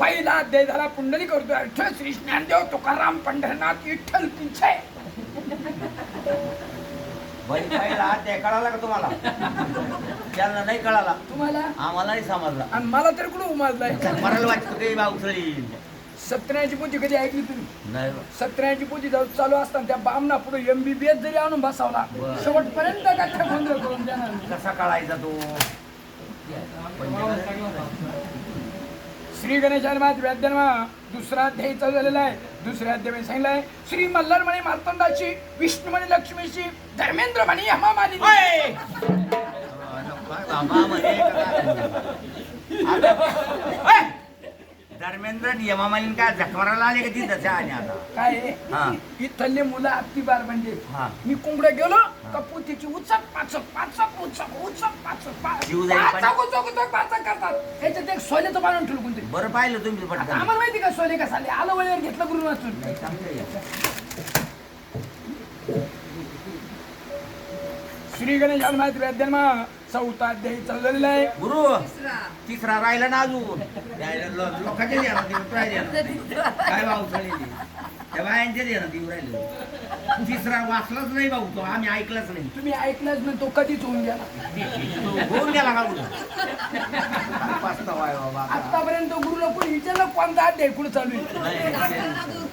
पहिला अध्याय झाला पुंडली करतो अर्थ श्री ज्ञानदेव तुकाराम पंढरनाथ विठ्ठल पहिला अध्याय कळाला का तुम्हाला? त्यांना नाही कळाला. तुम्हाला? आम्हाला नाही समजला. आणि मला तर कुठं उमाजलाय? वाटतं काही बावसळी सत्याची पूजी कधी ऐकली तुम्ही? नाही पूजी जाऊ चालू असताना त्या बामना पुढे एमबीबीएस जरी आणून बसावला बरं. शेवटपर्यंत गाठ्या गोंधळ करून देणार नाही. कसा कळायचा तो? श्री गणेशानमात व्याध्यानमा दुसरा अध्याय चालू झालेला आहे. दुसऱ्या अध्याय सांगितलं आहे श्री मल्हारमणी मार्तंडाची विष्णुमणी लक्ष्मीची धर्मेंद्र म्हणी हमा माली बाबा म्हणे का काय? धर्मेंद्र नियमामालीन काय जखमाराला आले का तिथं आणि आता? काय आहे? हा. इथले मुलं अगदी बार म्हणजे. हा. मी कुंकडे गेलो कपुतीची उचक पाचक पाचक उचक उचक पाचक जीव जाईल पण- पाचक उचक उचक पाचक करतात. त्याच्यात एक सोल्याचं बांधून ठेवलं कोणतरी. बरं पाहिलं तुम्ही आता पटकन. आम्हाला माहिती का सोले का साले आलं वळीवर घेतलं गुरु वाचून श्री गणेश हनुमात व्याध्यानमा चौथा अध्याय चालू झालेला आहे. गुरु तिसरा. राहिला ना अजून. ना राहिले. काय भाऊ त्या ना देऊ राहिले. तिसरा वाचलाच नाही भाऊ तो. आम्ही ऐकलाच नाही. तुम्ही ऐकलंच नाही तो कधीच होऊन गेला. होऊन गेला का गुरु. आतापर्यंत गुरुला कोणी विचारलं कोणता अध्याय? कुठं चालू आहे? नाही,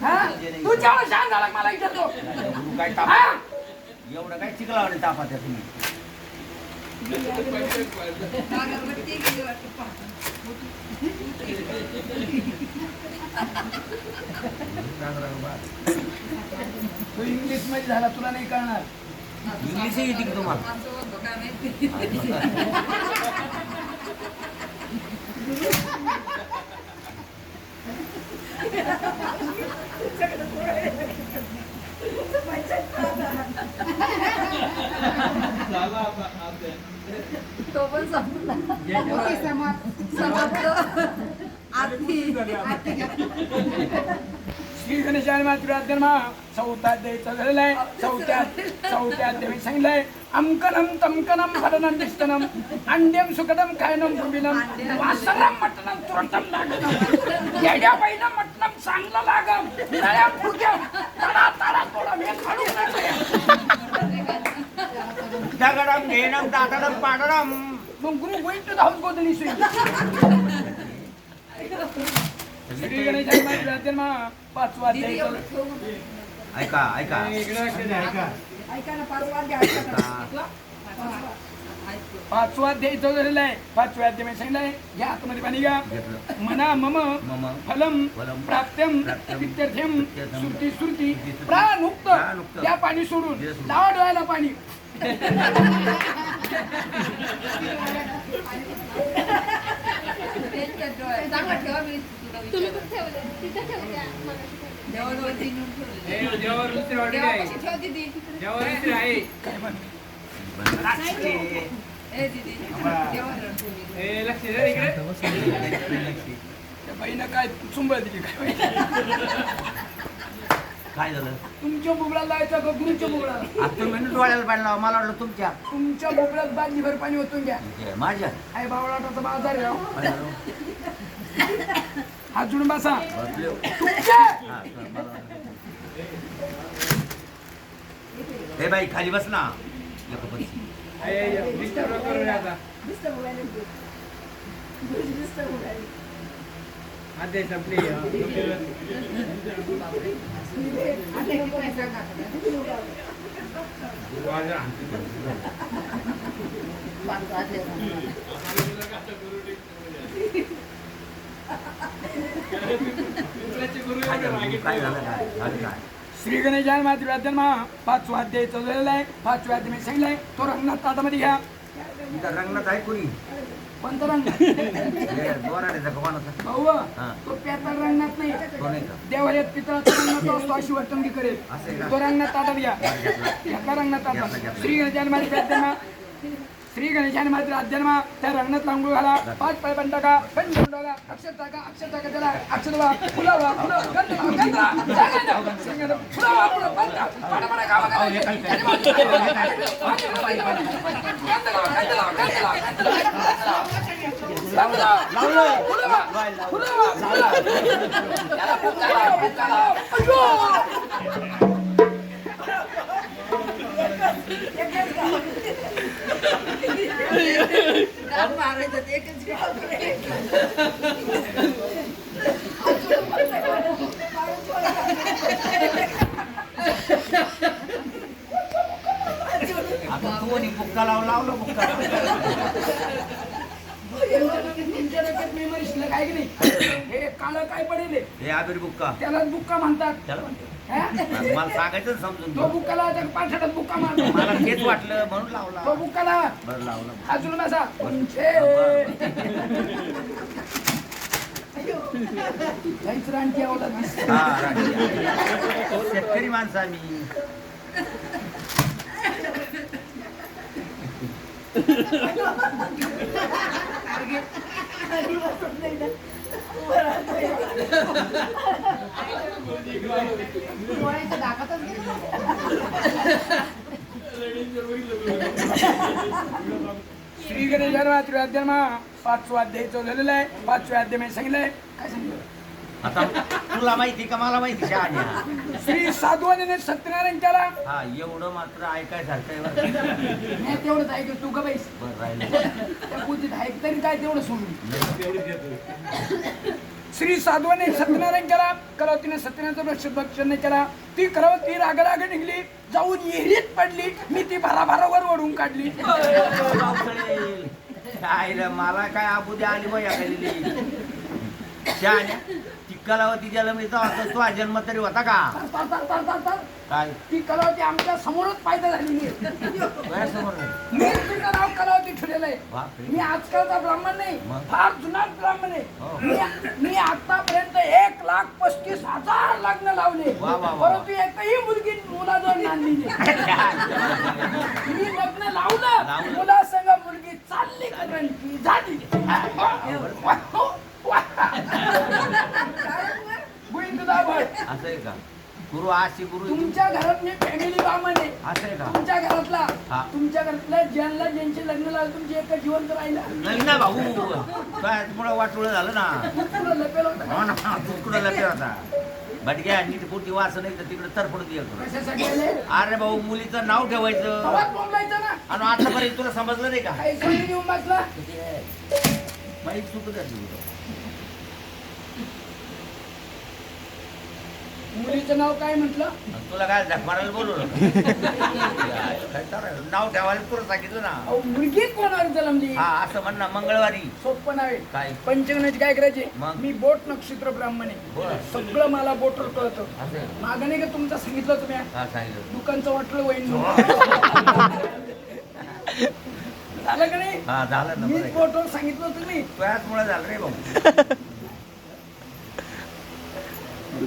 नाही, तू जेव्हा शांत झाला मला विचारतो. गुरु काय? एवढं काय चिकला वाटत तापात आहे तुम्ही? तो इंग्लिशमध्ये झाला तुला नाही कळणार. इंग्लिश येते का तुम्हाला? तो पण संपला. समाप्त. आरती. श्री गणेश मातृराध्यमा चौथा अध्याय चालू झालेला आहे चौथ्या चौथ्या अध्याय सांगितलंय अमकनम तमकनम हरणम निस्तनम अंड्यम सुकटम खायनम भूमिनम वासनम मटनम तुरंतम लागनम येड्या पहिलं मटनम चांगलं लागम नळ्या फुग्या तडा तडा थोडा मी खाडू दगडम घेणम दातडम पाडडम. मग गुरु गोइंग टू द हाऊस गोदली श्री गणेश मातृराध्यमा पाचवा अध्याय ऐका ऐका ना ना. पाचवा अध्याय चालू झालेला आहे पाचव्या अध्याय सांगितलंय या आतमध्ये पाणी घ्या मना मम फलम इत्यर्थ्यम इत्यर्थ्यम श्रुती श्रुती प्राणुक्त या पाणी सोडून. लावा डोळ्याला पाणी. चांगलं ठेवा मी तुला विचारलं. देवाजवळती नेऊन ठेवलेलं. देवापाशी ठेव दीदी. काय बाईनं दिली झालं? तुमच्या बुबळाला लावायचं का गुरुच्या बुबळाला आता तुम्ही डोळ्याला पाणी लावा मला वाटलं तुमच्या. तुमच्या बुबळ्यात बादलीभर पाणी ओतून घ्या. हे, माझ्या? आई. काय झालं? हात जोडून बसा बसले. तुमच्या हा, चल, मला वाटलं. हे बाई खाली बस ना नको बस. काय झालं? काय झालं काय झालं काय श्री गणेशान मातृ व्याध्यानमा पाचवा अध्याय चालू झालेला आहे. पाचव्या अध्याय मी सांगितलंय तो रंगनाथ ताटामध्ये घ्या. इथं रंगणात आहे कोणी? कोणता रंग? हे भाऊ हा. तो रंगनाथ नाही. तो नाही का? देवाऱ्यात पितळाचा रंगनाथ असतो अशी वर्तणूक करेल. असं आहे का? तो रंगनाथ ताटात घ्या. घेतला. रंगनाथ ताटात. श्री गणेशान मातृ व्याध्यामा श्री गणेशाने मात्र अध्यात्मा त्या रंगणात लांबू घाला पाच पाय पण टाका पण घेऊन टाका अक्षर टाका अक्षर टाका त्याला अक्षर वा फुला वा फुलं गंध वा, आता तू आणि बुक्का लाव लावला बुक्का तुमच्या डोक्यात memory शिल्लक आहे की नाही हे काळं काय पडेल हे? हे आबिर बुक्का त्याला बुक्का म्हणतात मला सांगायचं ना समजून तो तू. बुक्का लावायचा पाठवतात बुक्का मारतो मला तेच वाटलं म्हणून तो लावला बुक्का लावा बरं लावला अजून बसा तुमचे लईच रानटी आवडत ha हा राठी. शेतकरी माणसं आम्ही डोळ्याच्या दागातच गेलं. श्री गणेश पाचवा अध्याय झालेला आहे पाचव्या अध्याय मी सांगितलंय काय सांगितलं आता तुला माहिती का मला माहिती शहाण्या श्री साधवाने सत्यनारायण केला हा एवढं मात्र ऐकायसारखं आहे बरं. नाही तेवढंच ऐक तू का बाईस बरं राहिलं. त्या पूजेत ऐक तरी काय तेवढं सोडून श्री साधवाने सत्यनारायण केला कलावतीने सत्यनारायणचा वृक्ष भक्षण केला. ती कलावती रागराग निघली जाऊन विहिरीत पडली. मी ती भराभरावर ओढून काढली. पावसाळी. काय रे, मला काय आबुदी आली बा या शहाण्या कलावती जन्मीचा होता तो जन्म तरी होता का तर, तर, तर, तर, तर, तर. काय ती कलावती आमच्या समोरच पायदा झालेली आहे गैरसमोर नाही. मी तुझं नाव कलावती ठेवलेलं आहे. मी आजकालचा ब्राह्मण नाही? फार जुना ब्राह्मण आहे हो. मी- मी आतापर्यंत एक लाख पस्तीस हजार लग्न लावले वा, वा, वा. परंतु एकही मुलगी मुलाजवळ नाही मी लग्न लावलं लावलं. मुलासंग मुलगी चालली कारण ती झाली गोविंद दाभट असं आहे का गुरु आशी गुरु तुमच्या घरात मी फॅमिली ब्राह्मण आहे. असं आहे का? तुमच्या घरातला हा. तुमच्या घरातल्या ज्यांना ज्यांचे लग्न लागलं तुमचे एक जिवंत राहिलं. नाही ना भाऊ. काय मुळे वाटोळ झालं ना? तुला लपेल होतं हो ना तू कुठं लपे होता? भटक्या नीट पुढची वास नाही तर तिकडे तरफडत येतो कशासाठी? आले अरे भाऊ मुलीचं नाव ठेवायचं. आवाज ना? आणि आतापर्यंत तुला समजलं नाही का? काही सोयी घेऊन बसला? माहिती चुक झाली मुलीचं नाव काय म्हटलं? तुला काय झक मारायला बोलवलं काय चालू नाव ठेवायला तुला सांगितलं ना. अहो मुलगी कोणावर जन्मली हा असं म्हण ना मंगळवारी. सोपं नाव आहे. काय? पंचगणाचे काय करायचे मग? मी बोट नक्षत्र ब्राह्मण बोला. आहे सगळं मला बोटवर कळतं. असं. मागं नाही का तुमचं सांगितलं तुम्ही हा सांगितलं दुकानचं वाटलं वहीन झालं का नाही? हा झालं ना मीच बोटवर सांगितलं तुम्ही तुझ्याच मुळे झालं रे भाऊ.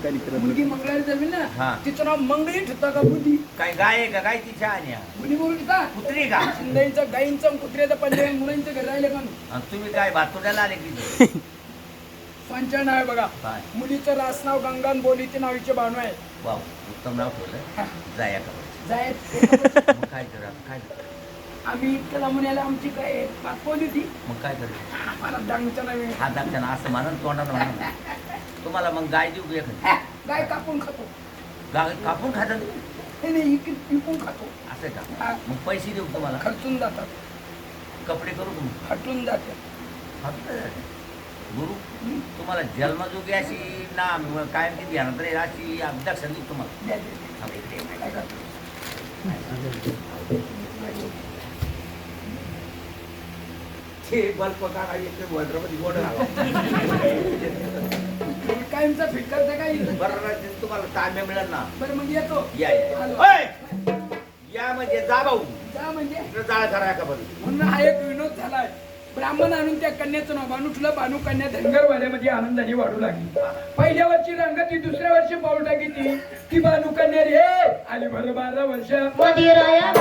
मुलगी मंगळारी जमीन हा. ना तिचं नाव मंगळी ठेवता का बुद्धी? काय गाय आहे का? काय ती शहाण्या मुली बोलू का कुत्री का? शिंदेचं गाईंचं कुत्र्याचं पंजाब मुलांचं घर राहिलं का आणि तुम्ही काय भातुड्याला आले की पंचाळ नाव आहे बघा. काय? मुलीचं रास नाव गंगान बोलीचे नावीचे बाणू आहे. वाव उत्तम नाव ठेवलं जाया का बरं. जायत मग काय करा काय करा? आम्ही इतक्या लांबून यायला आमची काय पाठवली होती? मग काय करा आम्हाला डांगचं नाव आहे. हा दाखच्या असं म्हणून तोंडानं म्हणा तुम्हाला मग गाय देऊ का एखादी? हा, गाय कापून खातो गाय कापून खातात नाही नाही इक- विकून खातो असं आहे का हा, मग पैसे देऊ तुम्हाला खर्चून जातात कपडे करू का मग? हटून जाते फक्त गुरु तुम्हाला जन्मजोगी अशी ना कायम ती ध्यानात राहील अशी अभ्यासन देऊ तुम्हाला द्या, द्या, द्या. हा, इकडे ये. काय करतो? ते बल्ब काढा इकडे वॉटरमध्ये गोड घाला. कायमचा फिट करता काय बरं राहते तुम्हाला तांब्या मिळेल ना. बरं मग येतो. या या. आलो. ओय! या म्हणजे जा भाऊ. जा म्हणजे? इकडे जाळ करा का बरं म्हणून हा एक विनोद झालाय. ब्राह्मण आणून त्या कन्याचं नाव बानू. ठुलं बानू कन्या धनगरवाड्यामध्ये आनंदाने वाढू लागली. पहिल्या वर्षी रंगती दुसऱ्या वर्षी पाऊल टाकी ती. ती बानू कन्या रे. आली बरं बारा वर्ष. मदिराया